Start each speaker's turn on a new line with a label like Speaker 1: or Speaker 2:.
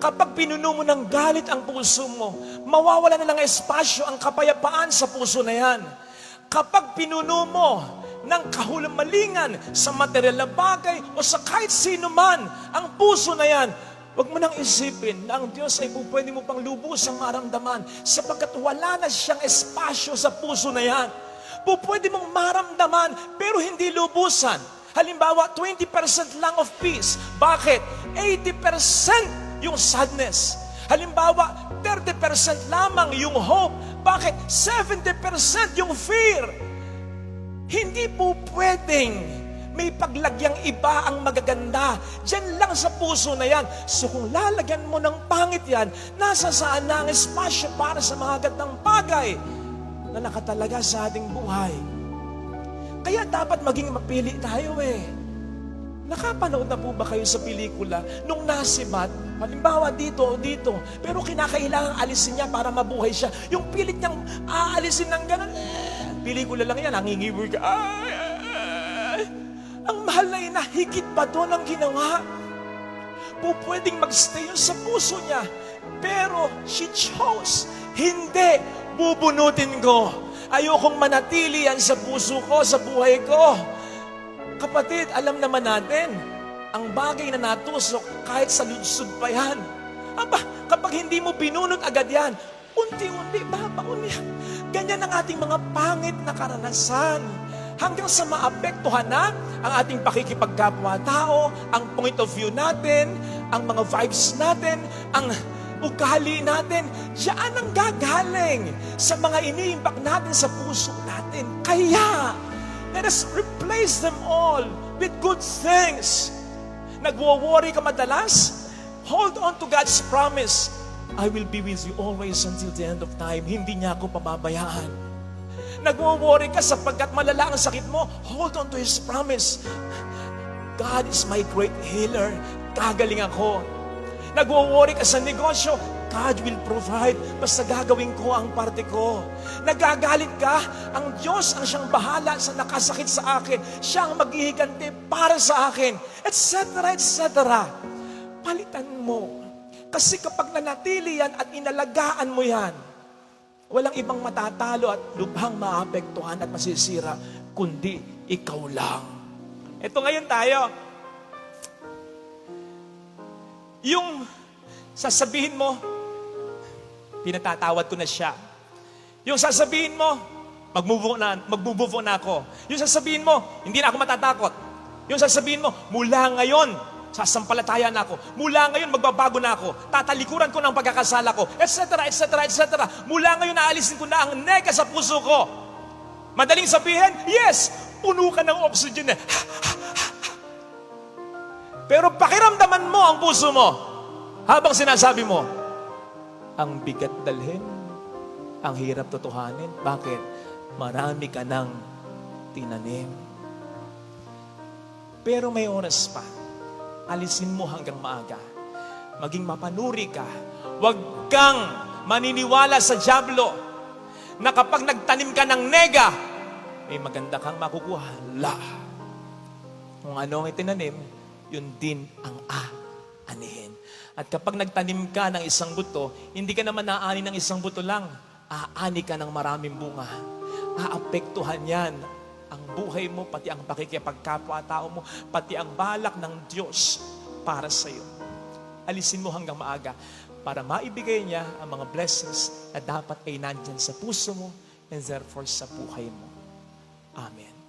Speaker 1: Kapag pinuno mo ng galit ang puso mo, mawawala na lang espasyo ang kapayapaan sa puso na yan. Kapag pinuno mo ng kahulamalingan sa material na bagay o sa kahit sino man ang puso na yan, Huwag mo nang isipin na ang Diyos ay pwede mo pang lubusang maramdaman sapagkat wala na siyang espasyo sa puso na yan. Po pwede mong maramdaman pero hindi lubusan. Halimbawa, 20% lang of peace. Bakit? 80% yung sadness. Halimbawa, 30% lamang yung hope. Bakit? 70% yung fear. Hindi po pwedeng may paglagyang iba ang magaganda. Diyan lang sa puso na yan. So kung lalagyan mo ng pangit yan, nasa saan na ang espasyo para sa mga gandang bagay na nakatalaga sa ating buhay. Kaya dapat maging mapili tayo eh. Nakapanood na po ba kayo sa pelikula nung nasibat, halimbawa dito o dito, pero kinakailangan alisin niya para mabuhay siya. Yung pilit niyang aalisin ng ganun, eh, pelikula lang yan, nangingiwi ka. Ay, ay. Ang mahal na ina, higit pa doon ang ginawa. Po pwedeng magstay yun sa puso niya. Pero she chose, hindi, bubunutin ko. Ayokong manatili yan sa puso ko, sa buhay ko. Kapatid, alam naman natin, ang bagay na natusok kahit sa lutsod pa yan. Aba, kapag hindi mo binunot agad yan, unti-unti, babaon yan. Ganyan ang ating mga pangit na karanasan. Hanggang sa maapektuhan na ang ating pakikipagkapwa-tao, ang point of view natin, ang mga vibes natin, ang ugali natin, diyan ang gagaling sa mga iniimbak natin sa puso natin. Kaya, let us replace them all with good things. Nagwo-worry ka madalas? Hold on to God's promise. I will be with you always until the end of time. Hindi niya ako pababayaan. Nagwo-worry ka sapagkat malala ang sakit mo? Hold on to His promise. God is my great healer. Gagaling ako. Nagwo-worry ka sa negosyo, God will provide. Basta gagawin ko ang parte ko. Nagagalit ka, ang Diyos ang siyang bahala sa nakasakit sa akin. Siya ang maghihiganti para sa akin. Etc. Etc. Palitan mo. Kasi kapag nanatili yan at inalagaan mo yan, walang ibang matatalo at lubhang maapektuhan at masisira, kundi ikaw lang. Ito ngayon tayo. Yung sasabihin mo, pinatatawad ko na siya. Yung sasabihin mo, magmove na, magmove na ako. Yung sasabihin mo, hindi na ako matatakot. Yung sasabihin mo, mula ngayon, sasampalataya na ako. Mula ngayon, magbabago na ako. Tatalikuran ko ng pagkakasala ko, etc., etc., etc. Mula ngayon, naalisin ko na ang nega sa puso ko. Madaling sabihin, yes, puno ka ng oxygen. eh. Pero pakiramdaman mo ang puso mo habang sinasabi mo, ang bigat dalhin, ang hirap totohanin. Bakit? Marami ka ng tinanim. Pero may oras pa. Alisin mo hanggang maaga. Maging mapanuri ka. Huwag kang maniniwala sa Diablo na kapag nagtanim ka ng nega, may maganda kang makukuha. La. Kung ano ang itinanim, yun din ang aanihin. At kapag nagtanim ka ng isang buto, hindi ka naman aani ng isang buto lang. Aani ka ng maraming bunga. Aapektuhan yan ang buhay mo, pati ang pakikipagkapwa-tao mo, pati ang balak ng Diyos para sa iyo. Alisin mo hanggang maaga para maibigay niya ang mga blessings na dapat ay nandyan sa puso mo and therefore sa buhay mo. Amen.